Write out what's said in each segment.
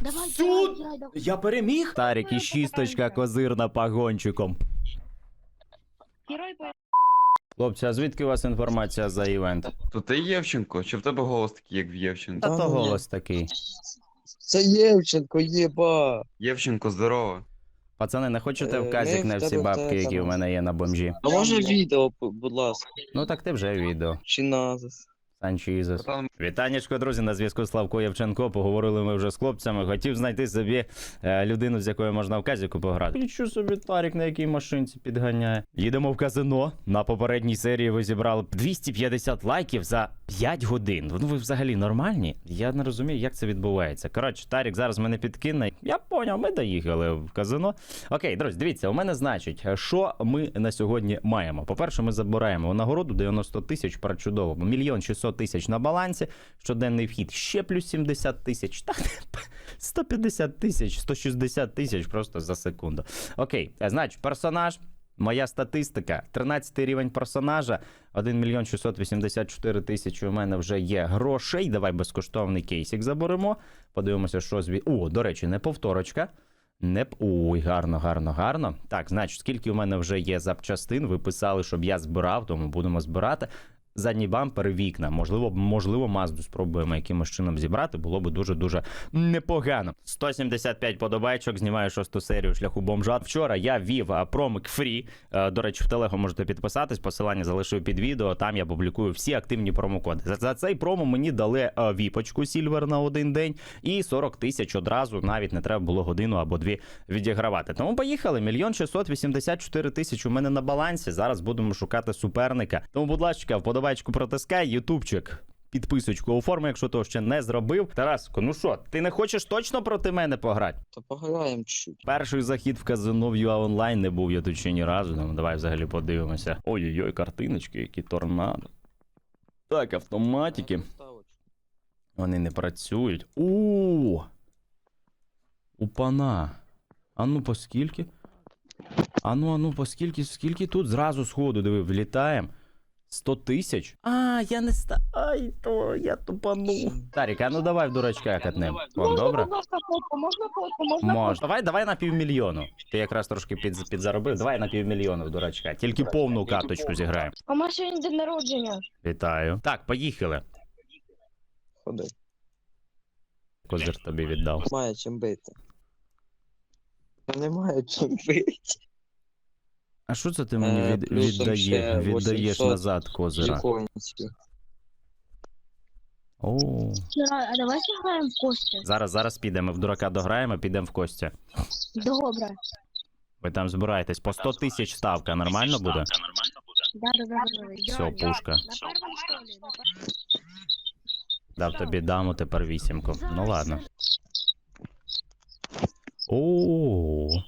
Давай, Сюд! давай, давай, давай. Я переміг? Тарік і шісточка козирна пагончиком. Герой. Хлопці, а звідки у вас інформація за івент? То ти Євченко? Чи в тебе голос такий, як в Євченко? Та то голос такий. Це Євченко, єба. Євченко, здорово. Пацани, не хочете Е, вказик ми на в всі тебе бабки, це які в там- мене є на бомжі? А може відео, будь ласка, Ну так ти вже відео. чи назис. Санчізес. Братан, Вітанечко, друзі, на зв'язку Славко Євченко. Поговорили ми вже з хлопцями. Хотів знайти собі е, людину, з якою можна в казіку пограти. Нічого собі Тарік на якій машинці підганяє. Їдемо в казино. На попередній серії ви зібрали 250 лайків за 5 годин. Ну ви взагалі нормальні? Я не розумію, як це відбувається. Коротше, Тарік зараз мене підкине. Я поняв, ми доїхали в казино. Окей, друзі, дивіться, у мене значить, що ми на сьогодні маємо. По-перше, ми забираємо нагороду 90 тисяч прачудово. Мільйон 600 тисяч на балансі. Щоденний вхід ще плюс 70 тисяч. Так, 150 тисяч, 160 тисяч просто за секунду. Окей, е, значить, персонаж. Моя статистика: 13 рівень персонажа, 1 мільйон 684 тисячі у мене вже є грошей. Давай безкоштовний кейсик заберемо. Подивимося, що зві. О, до речі, не повторочка. Не Ой, гарно, гарно, гарно. Так, значить, скільки у мене вже є запчастин, ви писали, щоб я збирав, тому будемо збирати. Задній бампер, вікна. Можливо, можливо, Мазду спробуємо якимось чином зібрати. Було би дуже дуже непогано. 175 подобайчок. Знімаю шосту серію шляху бомжа. Вчора я вів промик фрі. Е, До речі, в телего можете підписатись. Посилання залишив під відео. Там я публікую всі активні промокоди. За, цей промо мені дали е, віпочку Сільвер на один день і 40 тисяч одразу. Навіть не треба було годину або дві відігравати. Тому поїхали. Мільйон 684 тисячі у мене на балансі. Зараз будемо шукати суперника. Тому, будь ласка, вподобайку протискай, ютубчик. Підписочку оформи, якщо того ще не зробив. Тараско, ну що, ти не хочеш точно проти мене пограти? Та пограємо чуть. Перший захід в казино в UA Online не був я тут ще ні разу. Ну, давай взагалі подивимося. Ой-ой-ой, картиночки, які торнадо. Так, автоматики. Вони не працюють. У. Упана. А ну по скільки? А ну, а ну, по скільки, скільки тут зразу сходу, диви, влітаємо. 100 тисяч? А, я не ста. Ай, то я тупанув. Тарік, а ну давай в дурачка катнем. Вам добре? Можна, будь ласка, фотку, можна фотку, можна Може. Давай, давай на півмільйону. Ти якраз трошки під, підзаробив. Давай на півмільйону в дурачка. Тільки повну каточку зіграємо. А у мене сьогодні день народження. Вітаю. Так, поїхали. Ходи. Козир тобі віддав. Має чим бити. Немає чим бити. А що це ти мені Е, від, плюсом віддає, ще віддаєш 800 назад, козира? О, Вчора, а давай зіграємо в кості. зараз, зараз підемо. В дурака дограємо, підемо в кості. Добре. Ви там збираєтесь. По 100 тисяч ставка. Нормально буде? Да, да, да, да. Все, пушка. На першому столі, на першому. Дав тобі даму, тепер вісімку. Ну ладно. О,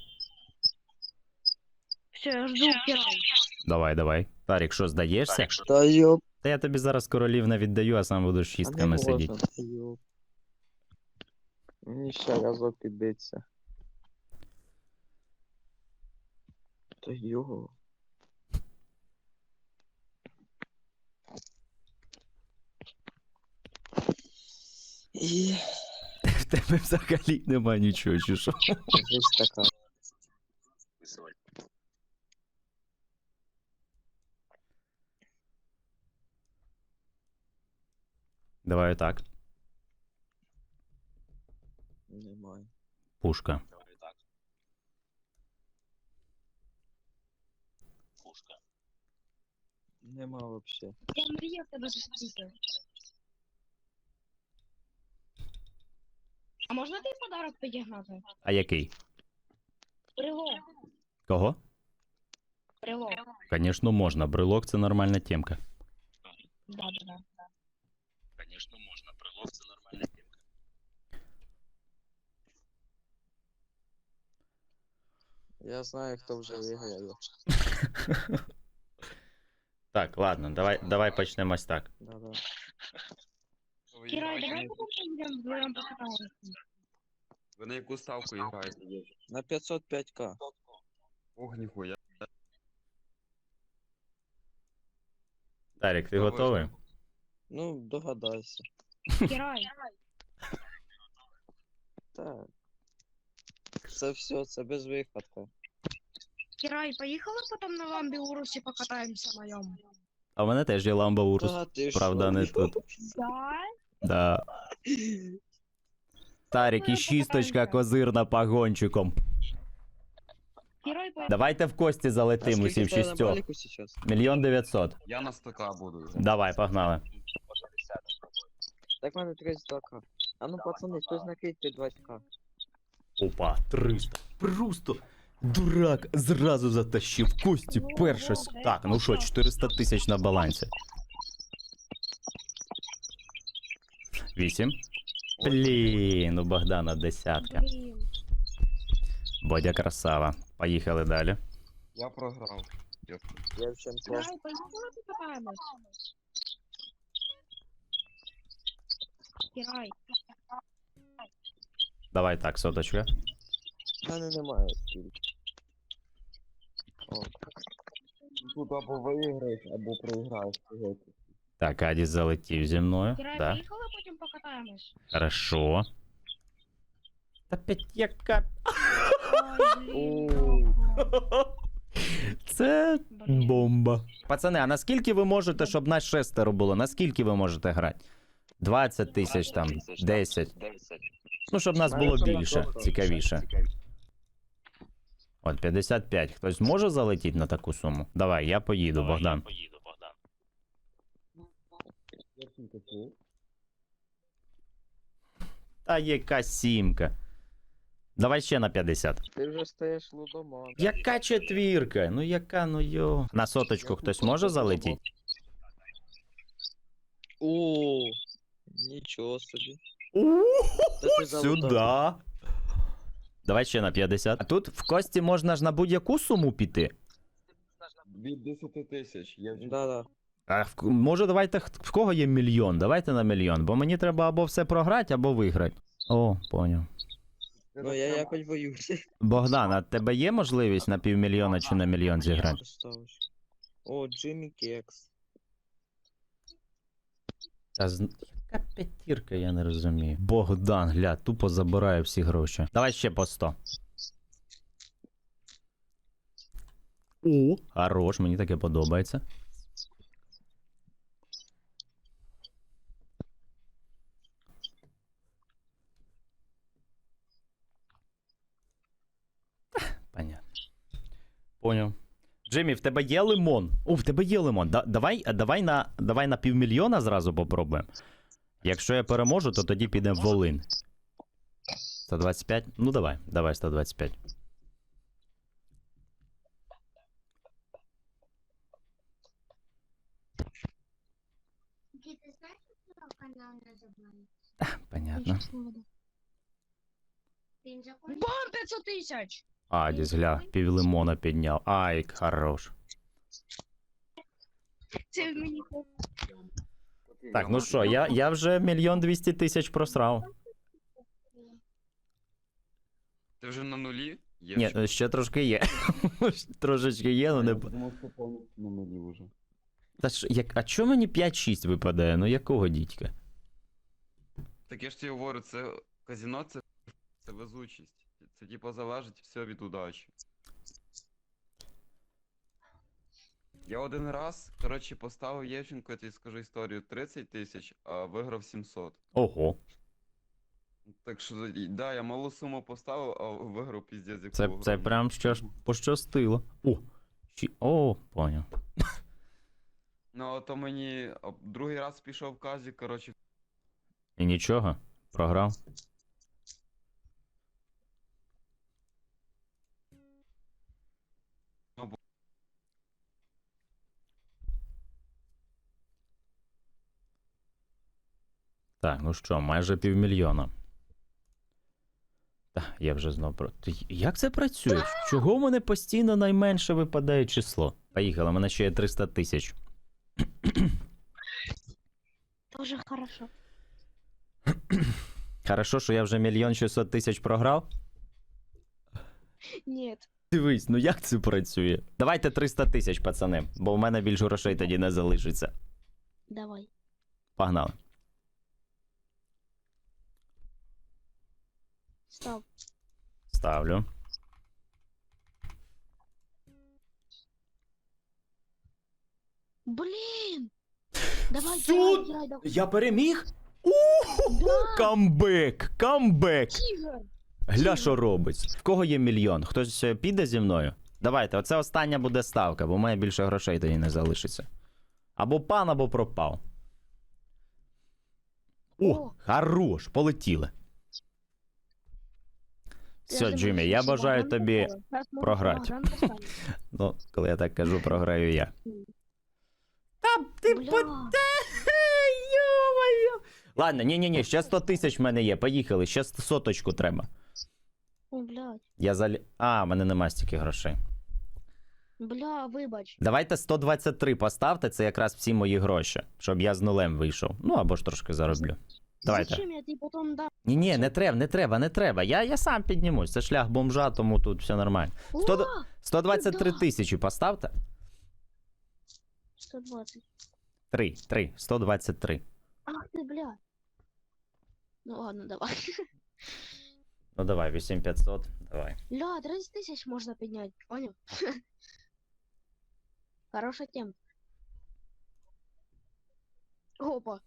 Все, я жду давай, давай. Тарік, що здаєшся? Та йоп. Та я тобі зараз королівна віддаю, а сам буду з а не шістками сидіти. можна, та йоп. Мені ще разок підбиться. Та його. І В тебе взагалі нема нічого, чи що? ось така. Давай так. Немає. Пушка. Нема вообще. Я мріяв тебе зустріти. А можна ти подарок підігнати? А який? Брелок. Кого? Брелок. Звісно, можна. Брелок це нормальна темка. Да, да, да. Звісно, можна. Брелок це нормальна темка. Я знаю, хто вже виграє. Так, ладно, давай, давай почнемо ось так. Да-да. Кирай, давай потім будемо вдвоєм покатаємося. Ви на яку ставку граєте? На 505к. Ох, ніхуя. Тарік, ти Давай. готовий? Ну, догадайся. Кирай. Так. Це все, це без виходу. Кирай, поїхали потім на ламбі Урусі покатаємося на ньому? А в мене теж є ламба урус. Та ти Правда, що? не тут. Да? Да. Тарік і шісточка козирна поїхали. Давайте в кості А залетим скільки усі в в тебе на шістьох. баліку? Мільйон дев'ятсот. Я на 100к буду. Давай, погнали. Так в мене 32к. А ну пацани, хтось накидьте 20к. Опа, 300. Просто дурак зразу затащив кості перше. с- Так, ну що, 400 тисяч на балансі. 8. Блін, у Богдана десятка. Блін. Бодя красава. Поїхали далі. Я програв. Чесно. Євченко. Кирай, поїхали покатаємось? Кирай. Давай так, соточка. В мене немає стільки. О. Тут або виграєш, або проіграєш сьогодні. Так, Адіс залетів зі мною. Кирай, Да. поїхали потім покатаємось? Хорошо. Та блін. Оу. Це бомба. Пацани, а наскільки ви можете, щоб нас шестеро було? Наскільки ви можете грати? 20 тисяч там, 10. Ну, щоб нас було більше, цікавіше. От 55. Хтось може залетіти на таку суму? Давай, я поїду, Богдан. Євченко, ти? Та яка сімка. Давай ще на 50. Ти вже стаєш лудоман. Яка четвірка? Ну яка, ну йо. На соточку хтось може залетіти? О, нічого собі. Сюда. Давай ще на 50. А тут в кості можна ж на будь-яку суму піти. Від 10 тисяч. Я Да-да. А в, може, давайте х- в кого є мільйон? Давайте на мільйон, бо мені треба або все програти, або виграти. О, поняв. Ну я якось боюся. Богдан, а тебе є можливість на півмільйона чи на мільйон зіграти? О, Джиммі Кекс. Та з... Яка п'ятірка, я не розумію. Богдан, гля, тупо забирає всі гроші. Давай ще по 100. О, хорош, мені таке подобається. Понятно. Поняв. Джиммі, в тебе є лимон? О, в тебе є лимон. Да, давай, давай, на, давай на півмільйона зразу попробуємо. Якщо я переможу, то тоді підемо в Волин. 125? Ну давай, давай 125. Ты знаешь, что канал называется? Понятно. Ты закончил? Бам, 500 тисяч! А, десь гля, пів лимона підняв. Ай, хорош. Це мені так, ну що, я, я вже мільйон двісті тисяч просрав. Ти вже на нулі? Є Ні, ще. ще трошки є. Трошечки є, ну не. Я думав, що повністю на нулі вже. Та ж, як, а чому мені 5-6 випадає? Ну якого дідька? Так я ж тобі говорю, це казіно це, це везучість. Це типу залежить все від удачі. Я один раз, коротше, поставив Євченко, я тобі скажу історію, 30 тисяч, а виграв 700. Ого. Так що, і- да, я малу суму поставив, а виграв піздець яку Це, це прям що ж пощастило. О, чи... О, поняв. Ну, а то мені а, другий раз пішов в казі, коротше, І нічого, програв. Так, ну що, майже півмільйона. Та, я вже знов про. Як це працює? Чого в мене постійно найменше випадає число? Поїхали, у мене ще є 300 тисяч. Тоже хорошо. Хорошо, що я вже мільйон 600 тисяч програв. Ні. Дивись, ну як це працює? Давайте 300 тисяч, пацани, бо в мене більше грошей тоді не залишиться. Давай. Погнали. Став. Ставлю. Блін! Давай, тирай, тирай, давай. Я переміг? Уху, Да. камбек, камбек. Тігр! Гля, що робить. В кого є мільйон? Хтось е, піде зі мною? Давайте, оце остання буде ставка, бо в мене більше грошей тоді не залишиться. Або пан, або пропав. О, О. хорош, полетіли. Все, Джиммі, я бажаю тобі програти. Ну, коли я так кажу, програю я. Та ти по... Йо-моє. Ладно, ні-ні-ні, ще 100 тисяч в мене є. Поїхали, ще соточку треба. О, блядь. Я залі... А, в мене нема стільки грошей. Бля, вибач. Давайте 123 поставте, це якраз всі мої гроші, щоб я з нулем вийшов. Ну або ж трошки зароблю. Давайте. Зачем я тобі потім дам? Ні, ні, не треба, не треба, не треба. Я, я сам піднімусь. Це шлях бомжа, тому тут все нормально. Сто д- 123 Да. тисячі поставте. 120. 3, 3, 123. Ах ти, бля. Ну ладно, давай. Ну давай, 8500, давай. Ля, 30 тисяч можна підняти, поняв? Хороша тема. Опа.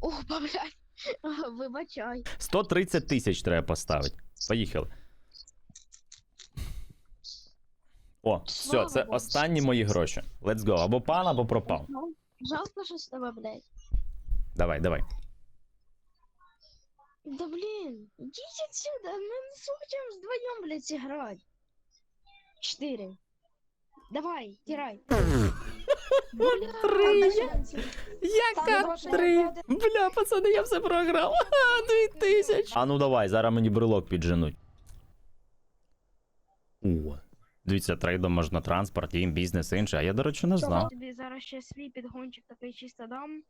Опа, блядь. Вибачай. 130 тисяч треба поставити. Поїхали. О, все, Слава це Богу. останні мої гроші. Let's go. Або пан, або пропав. Жалко, що з тебе, блядь. Давай, давай. Да блин, идите отсюда, мы не сможем вдвоем, блядь, сыграть. Четыре. Давай, тирай. Три. Яка три? Бля, пацани, я все програв. Дві тисячі. А ну давай, зараз мені брелок підженуть. О. Дивіться, трейдом можна транспорт, їм бізнес інше, а я, до речі, не знав. Тобі зараз ще свій підгончик такий чисто дам.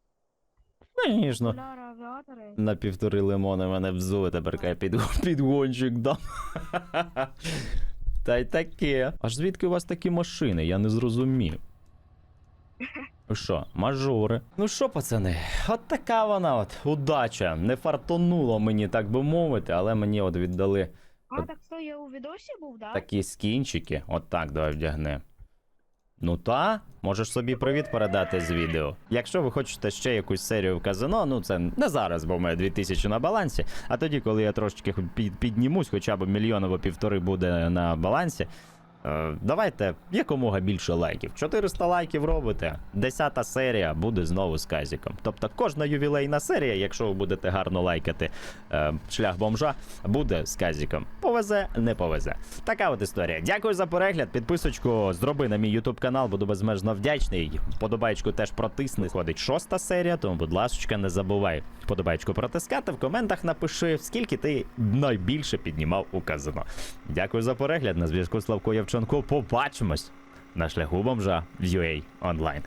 Звісно. Авіатори. На півтори лимони мене взули, тепер я під, підгончик дам. Та й таке. Аж звідки у вас такі машини? Я не зрозумів. Ну Що, мажори? Ну що, пацани, от така вона от удача. Не фартонуло мені, так би мовити, але мені от віддали А, так що я у відосі був, да? такі скінчики. От так давай вдягни. Ну та, можеш собі привіт передати з відео. Якщо ви хочете ще якусь серію в казино, ну це не зараз, бо в мене 2000 на балансі. А тоді, коли я трошечки піднімусь, хоча б мільйон або півтори буде на балансі. Е, давайте якомога більше лайків. 400 лайків робите. Десята серія буде знову з казіком. Тобто кожна ювілейна серія, якщо ви будете гарно лайкати е, шлях бомжа, буде з казіком. Повезе, не повезе. Така от історія. Дякую за перегляд. Підписочку зроби на мій ютуб канал, буду безмежно вдячний. Подобайку теж протисни. Ходить шоста серія, тому, будь ласка, не забувай подобайку протискати. В коментах напиши, скільки ти найбільше піднімав у казино. Дякую за перегляд. На зв'язку Славко Явченко. Побачимось на шляху бомжа в UA онлайн.